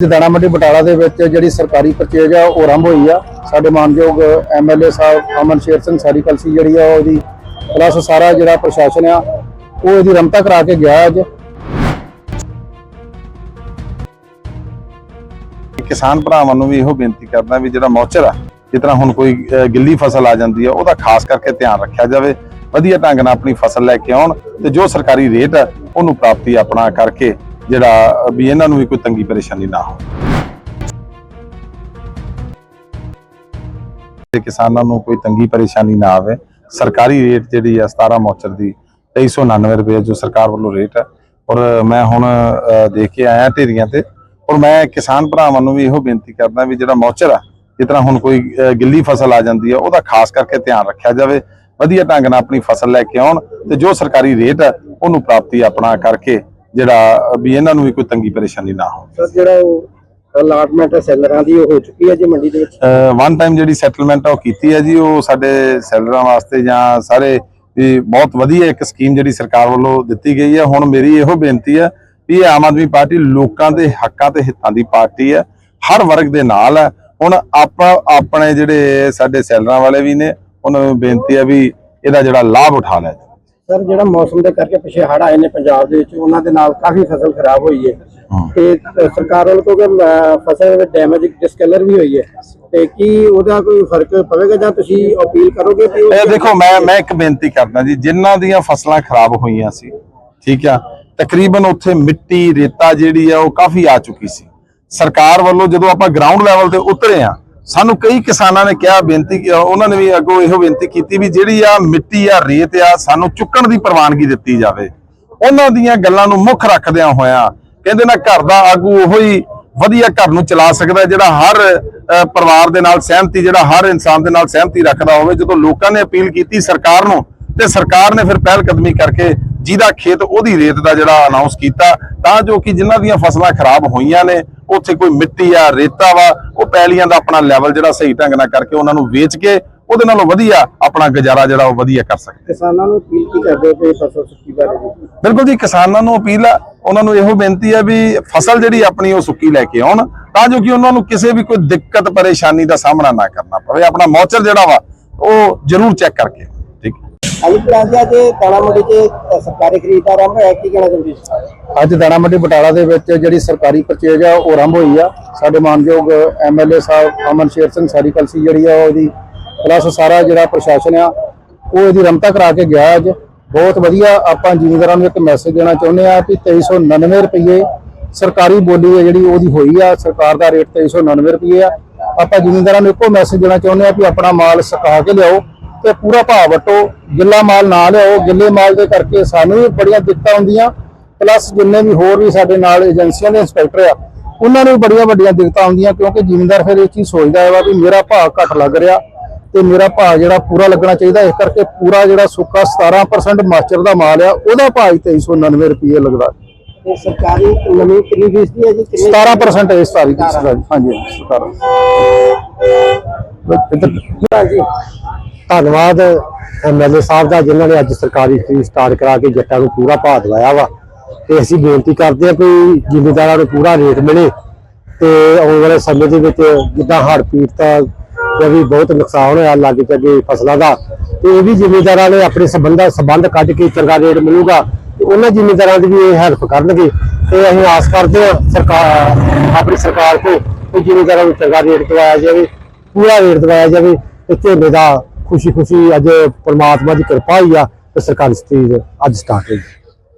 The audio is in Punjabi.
ਦਾਣਾ ਮੰਡੀ ਬਟਾਲਾ ਦੇ ਵਿੱਚ ਜਿਹੜੀ ਸਰਕਾਰੀ ਪਰਚੇਜ ਆ, ਉਹ ਆਰੰਭ ਹੋਈ ਆ। ਸਾਡੇ ਮਾਨਯੋਗ ਐਮਐਲਏ ਸਾਹਿਬ ਅਮਨ ਸ਼ੇਰ ਸਿੰਘ ਸਾਰੀ ਕਲਸੀ ਜਿਹੜੀ ਆ, ਉਹਦੀ ਪਲੱਸ ਸਾਰਾ ਜਿਹੜਾ ਪ੍ਰਸ਼ਾਸਨ ਆ, ਉਹ ਇਹਦੀ ਰਮਤਾ ਕਰਾ ਕੇ ਗਿਆ ਅੱਜ। ਕਿਸਾਨ ਭਰਾਵਾਂ ਨੂੰ ਵੀ ਇਹੋ ਬੇਨਤੀ ਕਰਦਾ ਵੀ ਜਿਹੜਾ ਮੌਚਰ ਆ, ਜਿਸ ਤਰ੍ਹਾਂ ਹੁਣ ਕੋਈ ਗਿੱਲੀ ਫਸਲ ਆ ਜਾਂਦੀ ਆ, ਉਹਦਾ ਖਾਸ ਕਰਕੇ ਧਿਆਨ ਰੱਖਿਆ ਜਾਵੇ। ਵਧੀਆ ਢੰਗ ਨਾਲ ਆਪਣੀ ਫਸਲ ਲੈ ਕੇ ਆਉਣ ਤੇ ਜੋ ਸਰਕਾਰੀ ਰੇਟ ਆ, ਉਹਨੂੰ ਪ੍ਰਾਪਤੀ ਆਪਣਾ ਕਰਕੇ ਜਿਹੜਾ ਵੀ ਇਹਨਾਂ ਨੂੰ ਵੀ ਕੋਈ ਤੰਗੀ ਪਰੇਸ਼ਾਨੀ ਨਾ ਹੋਵੇ। ਤੇ ਕਿਸਾਨਾਂ ਨੂੰ ਕੋਈ ਤੰਗੀ ਪਰੇਸ਼ਾਨੀ ਨਾ ਆਵੇ, ਸਰਕਾਰੀ ਰੇਟ ਜਿਹੜੀ ਆ 17 ਮੌਚਰ ਦੀ 2399 ਰੁਪਏ ਜੋ ਸਰਕਾਰ ਵੱਲੋਂ ਰੇਟ ਹੈ, ਔਰ ਮੈਂ ਹੁਣ ਦੇਖ ਕੇ ਆਇਆ ਢੇਰੀਆਂ ਤੇ, ਔਰ ਮੈਂ ਕਿਸਾਨ ਭਰਾਵਾਂ ਨੂੰ ਵੀ ਇਹੋ ਬੇਨਤੀ ਕਰਦਾ ਵੀ ਜਿਹੜਾ ਮੌਚਰ ਆ, ਜਿਸ ਤਰ੍ਹਾਂ ਹੁਣ ਕੋਈ ਗਿੱਲੀ ਫਸਲ ਆ ਜਾਂਦੀ ਹੈ ਉਹਦਾ ਖਾਸ ਕਰਕੇ ਧਿਆਨ ਰੱਖਿਆ ਜਾਵੇ, ਵਧੀਆ ਢੰਗ ਨਾਲ ਆਪਣੀ ਫਸਲ ਲੈ ਕੇ ਆਉਣ ਤੇ ਜੋ ਸਰਕਾਰੀ ਰੇਟ ਹੈ, ਉਹਨੂੰ ਪ੍ਰਾਪਤੀ ਆਪਣਾ ਕਰਕੇ ਜਿਹੜਾ ਵੀ ਇਹਨਾਂ ਨੂੰ ਵੀ ਕੋਈ ਤੰਗੀ ਪਰੇਸ਼ਾਨੀ ਨਾ ਹੋ ਸਰ ਜਿਹੜਾ ਉਹ ਅਲਾਟਮੈਂਟ ਸੈਲਰਾਂ ਦੀ ਉਹ ਹੋ ਚੁੱਕੀ ਹੈ ਜੀ ਮੰਡੀ ਦੇ ਵਿੱਚ? ਵਨ ਟਾਈਮ ਜਿਹੜੀ ਸੈਟਲਮੈਂਟ ਆ ਉਹ ਕੀਤੀ ਹੈ ਜੀ। ਉਹ ਸਾਡੇ ਸੈਲਰਾਂ ਵਾਸਤੇ ਜਾਂ ਸਾਰੇ ਵੀ ਬਹੁਤ ਵਧੀਆ ਇੱਕ ਸਕੀਮ ਜਿਹੜੀ ਸਰਕਾਰ ਵੱਲੋਂ ਦਿੱਤੀ ਗਈ ਹੈ। ਹੁਣ ਮੇਰੀ ਇਹੋ ਬੇਨਤੀ ਹੈ ਵੀ ਇਹ ਆਮ ਆਦਮੀ ਪਾਰਟੀ ਲੋਕਾਂ ਦੇ ਹੱਕਾਂ ਤੇ ਹਿੱਤਾਂ ਦੀ ਪਾਰਟੀ ਹੈ। ਹਰ ਵਰਗ ਦੇ ਨਾਲ ਹੈ। ਹੁਣ ਆਪਾਂ ਆਪਣੇ ਜਿਹੜੇ ਸਾਡੇ ਸੈਲਰਾਂ ਵਾਲੇ ਵੀ ਨੇ ਉਹਨਾਂ ਨੂੰ ਬੇਨਤੀ ਹੈ ਵੀ ਇਹਦਾ ਜਿਹੜਾ ਲਾਭ ਉਠਾ ਜਾਵੇ। ਸਰ ਜਿਹੜਾ ਮੌਸਮ ਦੇ ਕਰਕੇ ਪਿਛੇ ਹੜ੍ਹ ਆਏ ਨੇ ਪੰਜਾਬ ਦੇ ਵਿੱਚ ਉਹਨਾਂ ਦੇ ਨਾਲ ਕਾਫੀ ਫਸਲ ਖਰਾਬ ਹੋਈ ਹੈ। ਤੇ ਸਰਕਾਰ ਵੱਲੋਂ ਕਿਉਂਕਿ ਫਸਲ ਵਿੱਚ ਡੈਮੇਜ ਡਿਸਕਲਰ ਵੀ ਹੋਈ ਹੈ ਤੇ ਕੀ ਉਹਦਾ ਕੋਈ ਫ਼ਰਕ ਪਵੇਗਾ ਜਾਂ ਤੁਸੀਂ ਅਪੀਲ ਕਰੋਗੇ ਇਹ ਦੇਖੋ ਮੈਂ ਮੈਂ ਇੱਕ ਬੇਨਤੀ ਕਰਦਾ ਜੀ ਜਿਨ੍ਹਾਂ ਦੀਆਂ ਫਸਲਾਂ ਖਰਾਬ ਹੋਈਆਂ ਸੀ ਠੀਕ ਆ ਤਕਰੀਬਨ ਉੱਥੇ ਮਿੱਟੀ ਰੇਤਾ ਜਿਹੜੀ ਆ ਉਹ ਕਾਫੀ ਆ ਚੁੱਕੀ ਸੀ। ਸਰਕਾਰ ਵੱਲੋਂ ਜਦੋਂ ਆਪਾਂ ਗਰਾਊਂਡ ਲੈਵਲ ਤੇ ਉਤਰੇ ਆ ਸਾਨੂੰ ਕਈ ਕਿਸਾਨਾਂ ਨੇ ਕਿਹਾ, ਬੇਨਤੀ ਕੀ- ਉਹਨਾਂ ਨੇ ਵੀ ਅੱਗੋਂ ਇਹੋ ਬੇਨਤੀ ਕੀਤੀ ਵੀ ਜਿਹੜੀ ਆ ਮਿੱਟੀ ਆ, ਰੇਤ ਆ, ਸਾਨੂੰ ਚੁੱਕਣ ਦੀ ਪ੍ਰਵਾਨਗੀ ਦਿੱਤੀ ਜਾਵੇ। ਉਹਨਾਂ ਦੀਆਂ ਗੱਲਾਂ ਨੂੰ ਮੁੱਖ ਰੱਖਦਿਆਂ ਹੋਇਆਂ ਕਹਿੰਦੇ ਨਾ ਘਰ ਦਾ ਆਗੂ ਉਹੋ ਹੀ ਵਧੀਆ ਘਰ ਨੂੰ ਚਲਾ ਸਕਦਾ ਜਿਹੜਾ ਹਰ ਪਰਿਵਾਰ ਦੇ ਨਾਲ ਸਹਿਮਤੀ, ਜਿਹੜਾ ਹਰ ਇਨਸਾਨ ਦੇ ਨਾਲ ਸਹਿਮਤੀ ਰੱਖਦਾ ਹੋਵੇ। ਜਦੋਂ ਲੋਕਾਂ ਨੇ ਅਪੀਲ ਕੀਤੀ ਸਰਕਾਰ ਨੂੰ ਤੇ ਸਰਕਾਰ ਨੇ ਫਿਰ ਪਹਿਲ ਕਦਮੀ ਕਰਕੇ ਜਿਹਦਾ ਖੇਤ ਉਹਦੀ ਰੇਤ ਦਾ ਜਿਹੜਾ ਅਨਾਉਂਸ ਕੀਤਾ ਤਾਂ ਜੋ ਕਿ ਜਿਨ੍ਹਾਂ ਦੀਆਂ ਫਸਲਾਂ ਖਰਾਬ ਹੋਈਆਂ ਨੇ ਉੱਥੇ ਕੋਈ ਮਿੱਟੀ ਆ ਰੇਤਾ ਵਾ ਉਹ ਪੈਲੀਆਂ ਦਾ ਆਪਣਾ ਲੈਵਲ ਜਿਹੜਾ ਸਹੀ ਢੰਗ ਨਾਲ ਕਰਕੇ ਉਹਨਾਂ ਨੂੰ ਵੇਚ ਕੇ ਉਹਦੇ ਨਾਲੋਂ ਵਧੀਆ ਆਪਣਾ ਗੁਜ਼ਾਰਾ ਜਿਹੜਾ ਉਹ ਵਧੀਆ ਕਰ ਸਕਦੇ। ਕਿਸਾਨਾਂ ਨੂੰ ਅਪੀਲ ਕੀ ਕਰਦੇ ਹੋ ਕਿ ਫਸਲ ਸੁੱਕੀ ਬਾਰੇ? ਬਿਲਕੁਲ ਜੀ ਕਿਸਾਨਾਂ ਨੂੰ ਅਪੀਲ ਆ ਉਹਨਾਂ ਨੂੰ ਇਹੋ ਬੇਨਤੀ ਹੈ ਵੀ ਫਸਲ ਜਿਹੜੀ ਆਪਣੀ ਉਹ ਸੁੱਕੀ ਲੈ ਕੇ ਆਉਣ ਤਾਂ ਜੋ ਕਿ ਉਹਨਾਂ ਨੂੰ ਕਿਸੇ ਵੀ ਕੋਈ ਦਿੱਕਤ ਪਰੇਸ਼ਾਨੀ ਦਾ ਸਾਹਮਣਾ ਨਾ ਕਰਨਾ ਪਵੇ ਆਪਣਾ ਮੌਚਰ ਜਿਹੜਾ ਵਾ ਉਹ ਜ਼ਰੂਰ ਚੈੱਕ ਕਰਕੇ ਠੀਕ ਦੇ ਦਾਣਾ ਮੰਡੀ 'ਚ ਸਰਕਾਰੀ ਖਰੀਦ ਆਰੰਭ ਹੋਇਆ, ਕੀ ਕਹਿਣਾ ਚਾਹੁੰਦੇ ਜੀ ਅੱਜ ਦਾਣਾ ਮੰਡੀ ਬਟਾਲਾ ਦੇ ਵਿੱਚ ਜਿਹੜੀ ਸਰਕਾਰੀ ਪਰਚੇਜ ਆ, ਉਹ ਆਰੰਭ ਹੋਈ ਆ। ਸਾਡੇ ਮਾਨਯੋਗ ਐਮਐਲਏ ਸਾਹਿਬ ਅਮਨ ਸ਼ੇਰ ਸਿੰਘ ਸਾਰੀ ਕਲਸੀ ਜਿਹੜੀ ਆ, ਉਹਦੀ ਪਲੱਸ ਸਾਰਾ ਜਿਹੜਾ ਪ੍ਰਸ਼ਾਸਨ ਆ, ਉਹ ਇਹਦੀ ਰਮਤਾ ਕਰਾ ਕੇ ਗਿਆ ਅੱਜ। ਬਹੁਤ ਵਧੀਆ ਆਪਾਂ ਜ਼ਿਮੀਂਦਾਰਾਂ ਨੂੰ ਇੱਕ ਮੈਸੇਜ ਦੇਣਾ ਚਾਹੁੰਦੇ ਆ ਕਿ 2399 ਰੁਪਏ ਸਰਕਾਰੀ ਬੋਲੀ ਹੈ ਜਿਹੜੀ ਉਹਦੀ ਹੋਈ ਆ, ਸਰਕਾਰ ਦਾ ਰੇਟ 2399 ਰੁਪਏ ਆ। ਆਪਾਂ ਜ਼ਿਮੀਂਦਾਰਾਂ ਨੂੰ ਇੱਕੋ ਮੈਸੇਜ ਦੇਣਾ ਚਾਹੁੰਦੇ ਆ ਕਿ ਆਪਣਾ ਮਾਲ ਸੁਕਾ ਕੇ ਲਿਆਓ। ਤੇ ਪੂਰਾ ਭਾਅ ਵਟੋ ਗਿੱਲਾ ਮਾਲ ਨਾ ਲਿਆਓ। ਗਿੱਲੇ ਮਾਲ ਦੇ ਕਰਕੇ ਸਾਨੂੰ ਵੀ ਬੜੀਆਂ ਦਿੱਕਤਾਂ ਆਉਂਦੀਆਂ। ਪਲੱਸ ਜਿੰਨੇ ਵੀ ਹੋਰ ਵੀ ਸਾਡੇ ਨਾਲ ਏਜੰਸੀਆਂ ਦੇ ਇੰਸਪੈਕਟਰ ਆ ਉਹਨਾਂ ਨੂੰ ਬੜੀਆਂ ਵੱਡੀਆਂ ਦਿੱਕਤਾਂ ਆਉਂਦੀਆਂ ਕਿਉਂਕਿ ਜ਼ਿਮੀਂਦਾਰ ਫਿਰ ਇਹ ਚੀਜ਼ ਸੋਚਦਾ ਹੈ ਵਾ ਮੇਰਾ ਭਾਅ ਘੱਟ ਲੱਗ ਰਿਹਾ ਤੇ ਮੇਰਾ ਭਾਅ ਜਿਹੜਾ ਪੂਰਾ ਲੱਗਣਾ ਚਾਹੀਦਾ ਇਸ ਕਰਕੇ ਪੂਰਾ ਜਿਹੜਾ ਸੁੱਕਾ 17% ਮਾਸਟਰ ਦਾ ਮਾਲ ਆ ਉਹਦਾ ਭਾਅ ਹੀ 2399 ਰੁਪਏ ਲੱਗਦਾ। ਤੇ ਸਰਕਾਰੀ ਨਵੀਂ ਕਿੰਨੀ ਫੀਸ ਦੀ ਹੈ ਜੀ? ਕਿੰਨੇ? 17% ਇਸ ਤਾਰੀਖ ਦੀ ਹਾਂਜੀ ਹਾਂਜੀ 17 ਜੀ ਧੰਨਵਾਦ ਐਮਐਲਏ ਸਾਹਿਬ ਦਾ, ਜਿਨ੍ਹਾਂ ਨੇ ਅੱਜ ਸਰਕਾਰੀ ਖਰੀਦ ਸਟਾਰਟ ਕਰਾ ਕੇ ਜੱਟਾਂ ਨੂੰ ਪੂਰਾ ਭਾਅ ਦਵਾਇਆ ਵਾ। ਤੇ ਅਸੀਂ ਬੇਨਤੀ ਕਰਦੇ ਹਾਂ ਕਿ ਜ਼ਿਮੀਂਦਾਰਾਂ ਨੂੰ ਪੂਰਾ ਰੇਟ ਮਿਲੇ ਤੇ ਆਉਣ ਵਾਲੇ ਸਮੇਂ ਦੇ ਵਿੱਚ ਜਿੱਦਾਂ ਹੜ੍ਹ ਪੀੜਤਾਂ ਦਾ ਵੀ ਬਹੁਤ ਨੁਕਸਾਨ ਹੋਇਆ ਲਾਗੇ ਚਾਗੇ ਫਸਲਾਂ ਦਾ, ਤੇ ਇਹ ਵੀ ਜ਼ਿਮੀਂਦਾਰਾਂ ਨੇ ਆਪਣੇ ਸੰਬੰਧਾਂ, ਸੰਬੰਧ ਕੱਢ ਕੇ ਚੰਗਾ ਰੇਟ ਮਿਲੂਗਾ ਤੇ ਉਹਨਾਂ ਜ਼ਿਮੀਂਦਾਰਾਂ ਦੀ ਵੀ ਇਹ ਹੈਲਪ ਕਰਨਗੇ। ਤੇ ਅਸੀਂ ਆਸ ਕਰਦੇ ਹਾਂ ਸਰਕਾਰ, ਆਪਣੀ ਸਰਕਾਰ ਕੋਲ ਕਿ ਨੂੰ ਚੰਗਾ ਰੇਟ ਦਵਾਇਆ ਜਾਵੇ, ਪੂਰਾ ਰੇਟ ਦਵਾਇਆ ਜਾਵੇ ਤੇ ਝੋਨੇ ਦਾ ਖੁਸ਼ੀ ਖੁਸ਼ੀ ਅੱਜ ਪਰਮਾਤਮਾ ਦੀ ਕਿਰਪਾ ਹੀ ਆ ਤੇ ਸਰਕਾਰੀ ਸਟੇਜ ਅੱਜ ਸਟਾਰਟ ਹੋਈ।